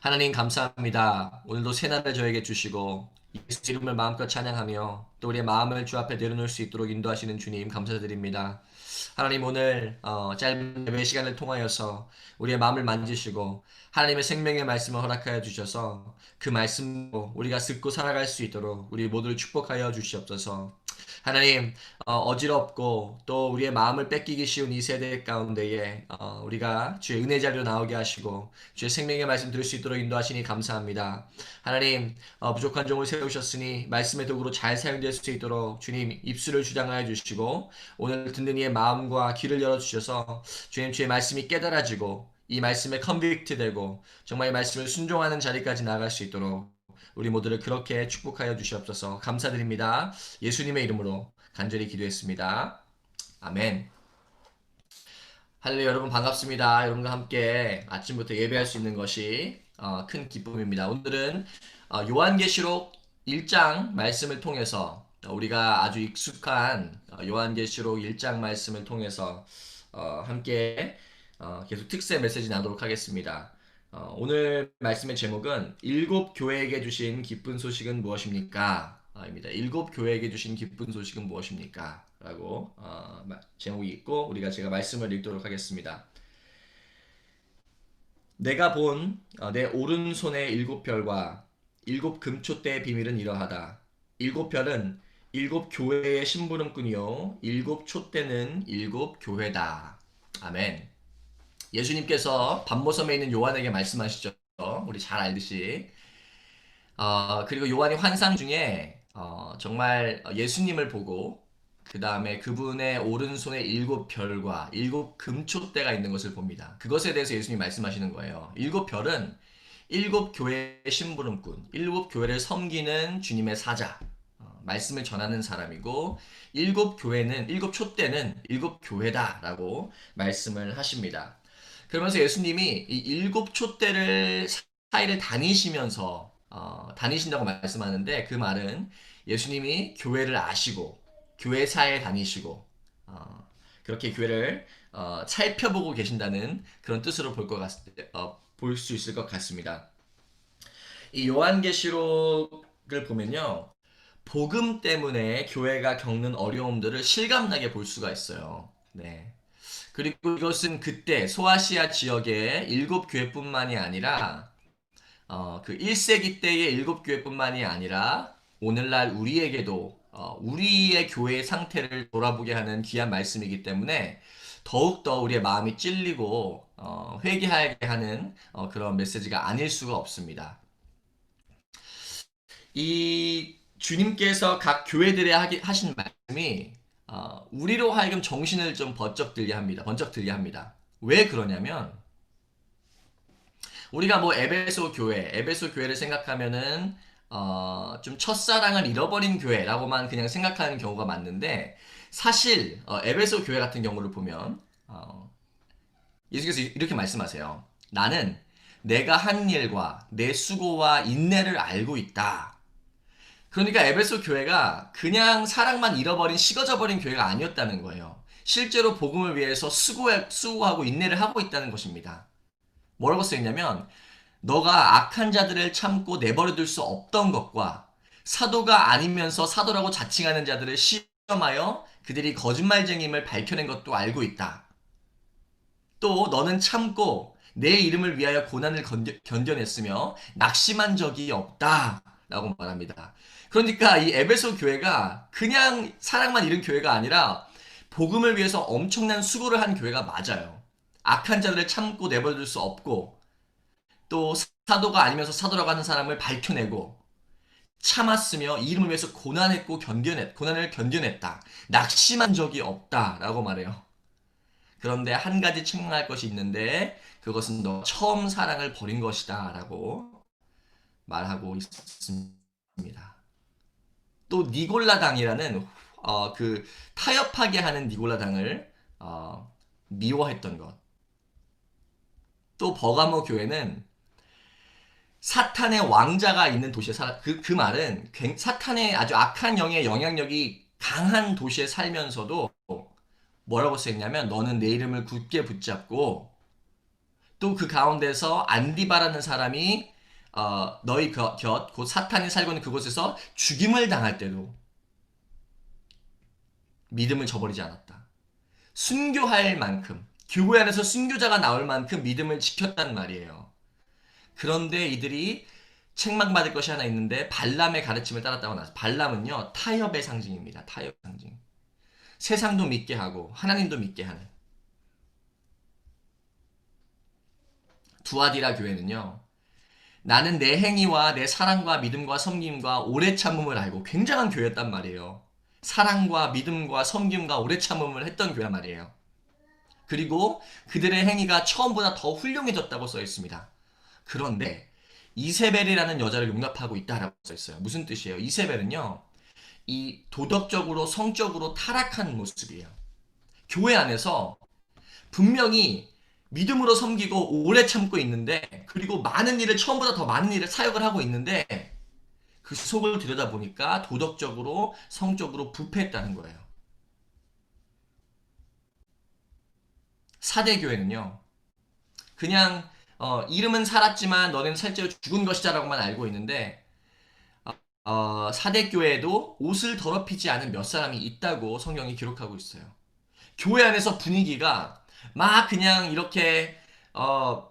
하나님 감사합니다. 오늘도 새날을 저에게 주시고 예수 이름을 마음껏 찬양하며 또 우리의 마음을 주 앞에 내려놓을 수 있도록 인도하시는 주님 감사드립니다. 하나님 오늘 어, 짧은 예배 시간을 통하여서 우리의 마음을 만지시고 하나님의 생명의 말씀을 허락하여 주셔서 그 말씀으로 우리가 듣고 살아갈 수 있도록 우리 모두를 축복하여 주시옵소서. 하나님 어, 지럽고또 우리의 마음을 뺏기기 쉬운 이 세대 가운데에 어, 우리가 주의 은혜 자리로 나오게 하시고 주의 생명의 말씀 들을 수 있도록 인도하시니 감사합니다. 하나님 어, 부족한 종을 세우셨으니 말씀의 도구로 잘 사용될 수 있도록 주님 입술을 주장하여 주시고 오늘 듣는 이의 마음과 귀를 열어 주셔서 주님 주의 말씀이 깨달아지고 이 말씀에 컨빅트 되고 정말 이 말씀을 순종하는 자리까지 나아갈 수 있도록 우리 모두를 그렇게 축복하여 주시옵소서 감사드립니다. 예수님의 이름으로 간절히 기도했습니다. 아멘. 할렐루야 여러분 반갑습니다. 여러분과 함께 아침부터 예배할 수 있는 것이 어, 큰 기쁨입니다. 오늘은 어, 요한계시록 1장 말씀을 통해서 우리가 아주 익숙한 어, 요한계시록 1장 말씀을 통해서 어, 함께 어, 계속 특세 메시지 나도록 하겠습니다. 어, 오늘 말씀의 제목은 일곱 교회에게 주신 기쁜 소식은 무엇입니까? 아, 입니다. 일곱 교회에게 주신 기쁜 소식은 무엇입니까? 라고 어, 마- 제목이 있고 우리가 제가 말씀을 읽도록 하겠습니다. 내가 본 어, 내 오른손의 일곱 별과 일곱 금초대의 비밀은 이러하다. 일곱 별은 일곱 교회의 심부름꾼이요 일곱 촛대는 일곱 교회다. 아멘. 예수님께서 밤모섬에 있는 요한에게 말씀하시죠. 우리 잘 알듯이. 어, 그리고 요한이 환상 중에 어, 정말 예수님을 보고 그 다음에 그분의 오른손에 일곱 별과 일곱 금초대가 있는 것을 봅니다. 그것에 대해서 예수님이 말씀하시는 거예요. 일곱 별은 일곱 교회의 심부름꾼, 일곱 교회를 섬기는 주님의 사자, 어, 말씀을 전하는 사람이고 일곱 교회는 일곱 촛대는 일곱 교회다라고 말씀을 하십니다. 그러면서 예수님이 이 일곱 촛대를 사이를 다니시면서 어, 다니신다고 말씀하는데 그 말은 예수님이 교회를 아시고 교회 사에 다니시고 어, 그렇게 교회를 어, 살펴보고 계신다는 그런 뜻으로 볼 것 같, 어, 볼수 있을 것 같습니다. 이 요한계시록을 보면요. 복음 때문에 교회가 겪는 어려움들을 실감나게 볼 수가 있어요. 네. 그리고 이것은 그때 소아시아 지역의 일곱 교회뿐만이 아니라 어, 그 1세기 때의 일곱 교회뿐만이 아니라 오늘날 우리에게도 어, 우리의 교회의 상태를 돌아보게 하는 귀한 말씀이기 때문에 더욱더 우리의 마음이 찔리고 어, 회개하게 하는 어, 그런 메시지가 아닐 수가 없습니다. 이 주님께서 각 교회들에 하신 말씀이 어, 우리로 하여금 정신을 좀 번쩍 들게 합니다. 번쩍 들게 합니다. 왜 그러냐면 우리가 뭐 에베소 교회, 에베소 교회를 생각하면은 어, 좀 첫사랑을 잃어버린 교회라고만 그냥 생각하는 경우가 많은데 사실 어, 에베소 교회 같은 경우를 보면 어, 예수께서 이렇게 말씀하세요. 나는 내가 한 일과 내 수고와 인내를 알고 있다. 그러니까 에베소 교회가 그냥 사랑만 잃어버린 식어져 버린 교회가 아니었다는 거예요. 실제로 복음을 위해서 수고해, 수고하고 인내를 하고 있다는 것입니다. 뭐라고 써있냐면 너가 악한 자들을 참고 내버려둘 수 없던 것과 사도가 아니면서 사도라고 자칭하는 자들을 시험하여 그들이 거짓말쟁임을 밝혀낸 것도 알고 있다. 또 너는 참고 내 이름을 위하여 고난을 견뎌냈으며 낙심한 적이 없다. 라고 말합니다. 그러니까 이 에베소 교회가 그냥 사랑만 잃은 교회가 아니라 복음을 위해서 엄청난 수고를 한 교회가 맞아요. 악한 자들을 참고 내버려둘 수 없고 또 사도가 아니면서 사도라고 하는 사람을 밝혀내고 참았으며 이 이름을 위해서 고난했고 견뎌냈 고난을 견뎌냈다. 낙심한 적이 없다라고 말해요. 그런데 한 가지 책망할 것이 있는데 그것은 너 처음 사랑을 버린 것이다라고 말하고 있습니다. 또 니골라당이라는 어, 그 타협하게 하는 니골라당을 어, 미워했던 것. 또 버가모 교회는 사탄의 왕자가 있는 도시에 살, 그, 그 말은 굉- 사탄의 아주 악한 영의 영향력이 강한 도시에 살면서도 뭐라고 써있냐면 너는 내 이름을 굳게 붙잡고 또 그 가운데서 안디바라는 사람이 어, 너희 곁, 곁, 곧 사탄이 살고 있는 그곳에서 죽임을 당할 때도 믿음을 저버리지 않았다. 순교할 만큼, 교회 안에서 순교자가 나올 만큼 믿음을 지켰단 말이에요. 그런데 이들이 책망받을 것이 하나 있는데 발람의 가르침을 따랐다고 나서 발람은요 타협의 상징입니다. 타협 상징. 세상도 믿게 하고 하나님도 믿게 하는 두아디라 교회는요 나는 내 행위와 내 사랑과 믿음과 섬김과 오래 참음을 알고 굉장한 교회였단 말이에요. 사랑과 믿음과 섬김과 오래 참음을 했던 교회란 말이에요. 그리고 그들의 행위가 처음보다 더 훌륭해졌다고 써 있습니다. 그런데 이세벨이라는 여자를 용납하고 있다라고 써 있어요. 무슨 뜻이에요? 이세벨은요. 이 도덕적으로 성적으로 타락한 모습이에요. 교회 안에서 분명히 믿음으로 섬기고 오래 참고 있는데 그리고 많은 일을 처음보다 더 많은 일을 사역을 하고 있는데 그 속을 들여다보니까 도덕적으로 성적으로 부패했다는 거예요. 사대교회는요. 그냥 어, 이름은 살았지만 너는 실제로 죽은 것이다라고만 알고 있는데 어, 어, 사대교회에도 옷을 더럽히지 않은 몇 사람이 있다고 성경이 기록하고 있어요. 교회 안에서 분위기가 막 그냥 이렇게 어,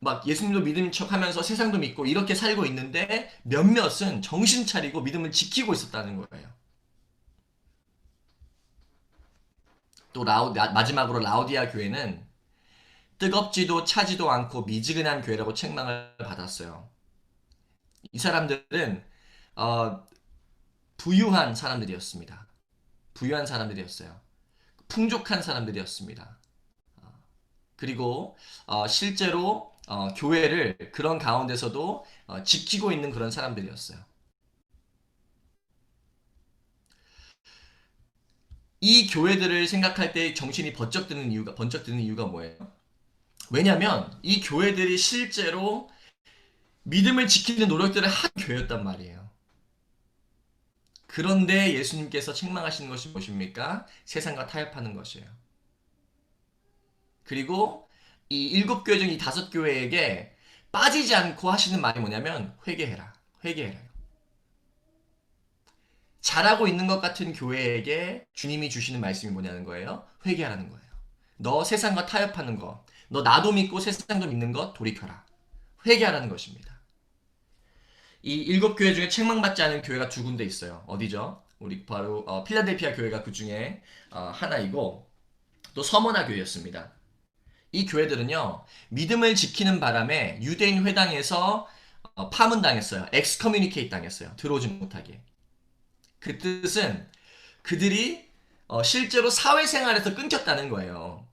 막 예수님도 믿는 척하면서 세상도 믿고 이렇게 살고 있는데 몇몇은 정신 차리고 믿음을 지키고 있었다는 거예요. 또 라우 마지막으로 라우디아 교회는 뜨겁지도 차지도 않고 미지근한 교회라고 책망을 받았어요. 이 사람들은 어, 부유한 사람들이었습니다. 부유한 사람들이었어요. 풍족한 사람들이었습니다. 어, 그리고 어, 실제로 어, 교회를 그런 가운데서도 어, 지키고 있는 그런 사람들이었어요. 이 교회들을 생각할 때 정신이 번쩍 드는 이유가 번쩍 드는 이유가 뭐예요? 왜냐면 이 교회들이 실제로 믿음을 지키는 노력들을 한 교회였단 말이에요. 그런데 예수님께서 책망하시는 것이 무엇입니까? 세상과 타협하는 것이에요. 그리고 이 일곱 교회 중 이 다섯 교회에게 빠지지 않고 하시는 말이 뭐냐면 회개해라. 회개해라. 잘하고 있는 것 같은 교회에게 주님이 주시는 말씀이 뭐냐는 거예요? 회개하라는 거예요. 너 세상과 타협하는 거, 너 나도 믿고 세상도 믿는 것 돌이켜라. 회개하라는 것입니다. 이 일곱 교회 중에 책망받지 않은 교회가 두 군데 있어요. 어디죠? 우리 바로 어, 필라델피아 교회가 그 중에 어, 하나이고 또 서머나 교회였습니다. 이 교회들은요 믿음을 지키는 바람에 유대인 회당에서 어, 파문당했어요. 엑스커뮤니케이트 당했어요. 들어오지 못하게. 그 뜻은 그들이 어, 실제로 사회생활에서 끊겼다는 거예요.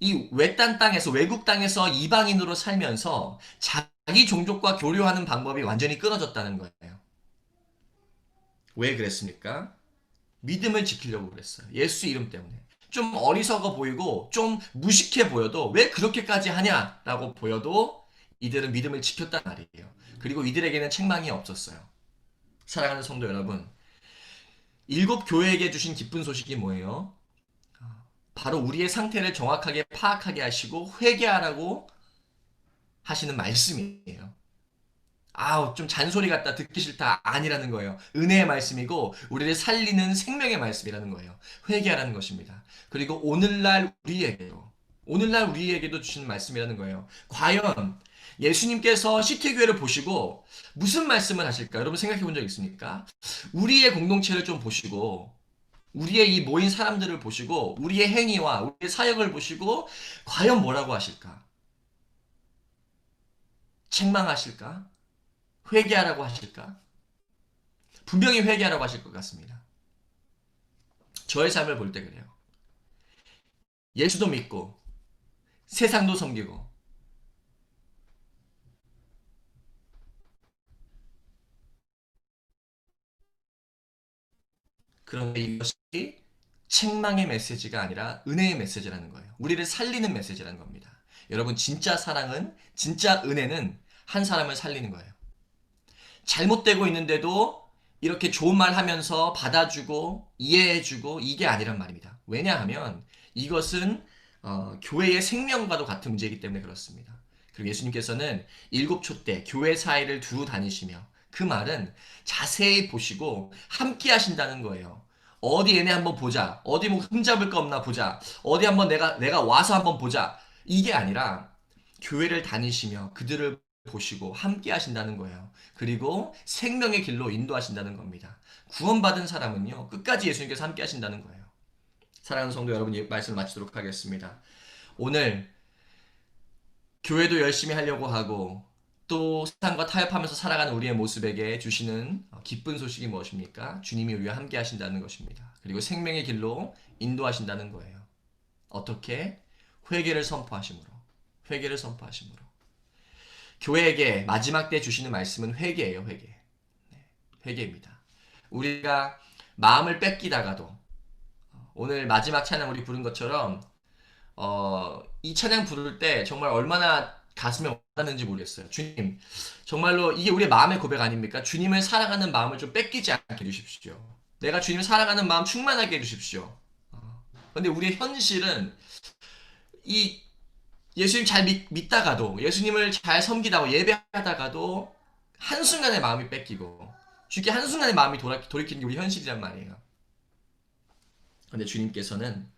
이 외딴 땅에서 외국 땅에서 이방인으로 살면서 자 기 종족과 교류하는 방법이 완전히 끊어졌다는 거예요. 왜 그랬습니까? 믿음을 지키려고 그랬어요. 예수 이름 때문에. 좀 어리석어 보이고 좀 무식해 보여도 왜 그렇게까지 하냐라고 보여도 이들은 믿음을 지켰단 말이에요. 그리고 이들에게는 책망이 없었어요. 사랑하는 성도 여러분, 일곱 교회에게 주신 기쁜 소식이 뭐예요? 바로 우리의 상태를 정확하게 파악하게 하시고 회개하라고 하시는 말씀이에요. 아우, 좀 잔소리 같다, 듣기 싫다, 아니라는 거예요. 은혜의 말씀이고, 우리를 살리는 생명의 말씀이라는 거예요. 회개하라는 것입니다. 그리고 오늘날 우리에게도, 오늘날 우리에게도 주시는 말씀이라는 거예요. 과연 예수님께서 시티교회를 보시고 무슨 말씀을 하실까? 여러분 생각해 본 적 있습니까? 우리의 공동체를 좀 보시고, 우리의 이 모인 사람들을 보시고, 우리의 행위와 우리의 사역을 보시고, 과연 뭐라고 하실까? 책망하실까? 회개하라고 하실까? 분명히 회개하라고 하실 것 같습니다. 저의 삶을 볼 때 그래요. 예수도 믿고 세상도 섬기고 그런데 이것이 책망의 메시지가 아니라 은혜의 메시지라는 거예요. 우리를 살리는 메시지라는 겁니다. 여러분 진짜 사랑은 진짜 은혜는 한 사람을 살리는 거예요. 잘못되고 있는데도 이렇게 좋은 말 하면서 받아주고 이해해주고 이게 아니란 말입니다. 왜냐하면 이것은 어, 교회의 생명과도 같은 문제이기 때문에 그렇습니다. 그리고 예수님께서는 일곱 초 때 교회 사이를 두루 다니시며 그 말은 자세히 보시고 함께 하신다는 거예요. 어디 얘네 한번 보자. 어디 뭐 흠잡을 거 없나 보자. 어디 한번 내가 내가 와서 한번 보자. 이게 아니라 교회를 다니시며 그들을 보시고 함께 하신다는 거예요. 그리고 생명의 길로 인도하신다는 겁니다. 구원받은 사람은요, 끝까지 예수님께서 함께 하신다는 거예요. 사랑하는 성도 여러분, 이 말씀을 마치도록 하겠습니다. 오늘 교회도 열심히 하려고 하고 또 세상과 타협하면서 살아가는 우리의 모습에게 주시는 기쁜 소식이 무엇입니까? 주님이 우리와 함께 하신다는 것입니다. 그리고 생명의 길로 인도하신다는 거예요. 어떻게? 회개를 선포하심으로. 회개를 선포하심으로. 교회에게 마지막 때 주시는 말씀은 회개예요, 회개. 네, 회개입니다. 우리가 마음을 뺏기다가도 오늘 마지막 찬양 우리 부른 것처럼 어, 이 찬양 부를 때 정말 얼마나 가슴에 와닿는지 모르겠어요. 주님, 정말로 이게 우리의 마음의 고백 아닙니까? 주님을 사랑하는 마음을 좀 뺏기지 않게 해주십시오. 내가 주님을 사랑하는 마음 충만하게 해주십시오. 어, 근데 우리의 현실은 이 예수님 잘 믿, 믿다가도 예수님을 잘 섬기다고 예배하다가도 한순간에 마음이 뺏기고 주께 한순간에 마음이 돌아, 돌이키는 게 우리 현실이란 말이에요. 근데 주님께서는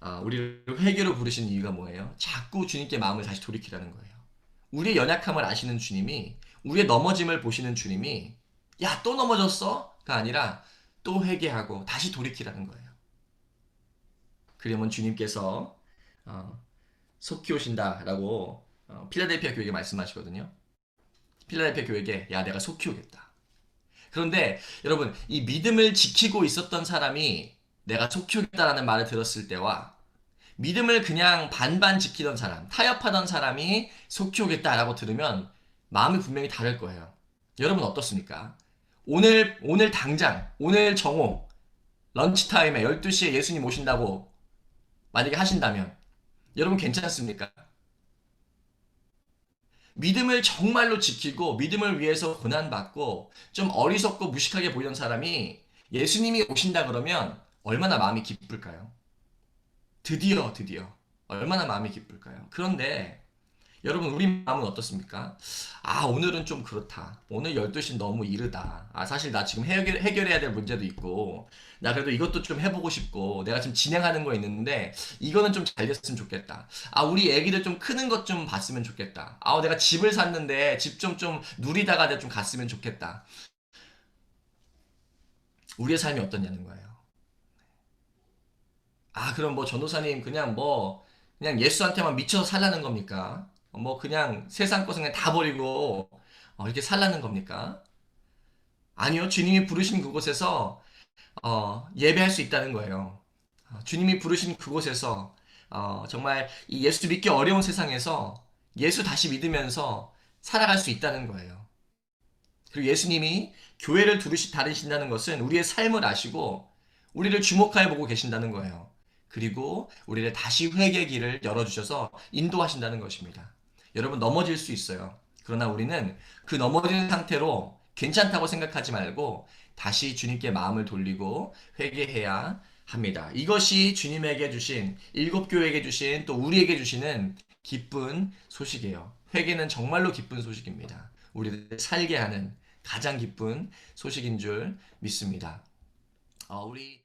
아, 우리를 회개로 부르신 이유가 뭐예요? 자꾸 주님께 마음을 다시 돌이키라는 거예요. 우리의 연약함을 아시는 주님이 우리의 넘어짐을 보시는 주님이 야 또 넘어졌어?가 아니라 또 회개하고 다시 돌이키라는 거예요. 그러면 주님께서 어, 속히 오신다라고 어, 필라델피아 교회에 말씀하시거든요. 필라델피아 교회에게 야 내가 속히 오겠다. 그런데 여러분 이 믿음을 지키고 있었던 사람이 내가 속히 오겠다라는 말을 들었을 때와 믿음을 그냥 반반 지키던 사람, 타협하던 사람이 속히 오겠다라고 들으면 마음이 분명히 다를 거예요. 여러분 어떻습니까? 오늘 오늘 당장 오늘 정오 런치 타임에 12시에 예수님 오신다고 만약에 하신다면 여러분 괜찮습니까? 믿음을 정말로 지키고 믿음을 위해서 고난받고 좀 어리석고 무식하게 보이던 사람이 예수님이 오신다 그러면 얼마나 마음이 기쁠까요? 드디어 드디어 얼마나 마음이 기쁠까요? 그런데 여러분 우리 마음은 어떻습니까? 아 오늘은 좀 그렇다. 오늘 12시 너무 이르다. 아 사실 나 지금 해결, 해결해야 될 문제도 있고 나 그래도 이것도 좀 해보고 싶고 내가 지금 진행하는 거 있는데 이거는 좀 잘 됐으면 좋겠다. 아 우리 애기들 좀 크는 것 좀 봤으면 좋겠다. 아 내가 집을 샀는데 집 좀좀 누리다가 내가 좀 갔으면 좋겠다. 우리의 삶이 어떠냐는 거예요. 아 그럼 뭐 전도사님 그냥 뭐 그냥 예수한테만 미쳐서 살라는 겁니까? 뭐 그냥 세상 것은 그냥 다 버리고 어, 이렇게 살라는 겁니까? 아니요. 주님이 부르신 그곳에서 어, 예배할 수 있다는 거예요. 어, 주님이 부르신 그곳에서 어, 정말 이 예수 믿기 어려운 세상에서 예수 다시 믿으면서 살아갈 수 있다는 거예요. 그리고 예수님이 교회를 두르시 다루신다는 것은 우리의 삶을 아시고 우리를 주목하여 보고 계신다는 거예요. 그리고 우리를 다시 회개 길을 열어주셔서 인도하신다는 것입니다. 여러분 넘어질 수 있어요. 그러나 우리는 그 넘어진 상태로 괜찮다고 생각하지 말고 다시 주님께 마음을 돌리고 회개해야 합니다. 이것이 주님에게 주신 일곱 교회에게 주신 또 우리에게 주시는 기쁜 소식이에요. 회개는 정말로 기쁜 소식입니다. 우리를 살게 하는 가장 기쁜 소식인 줄 믿습니다. 어, 우리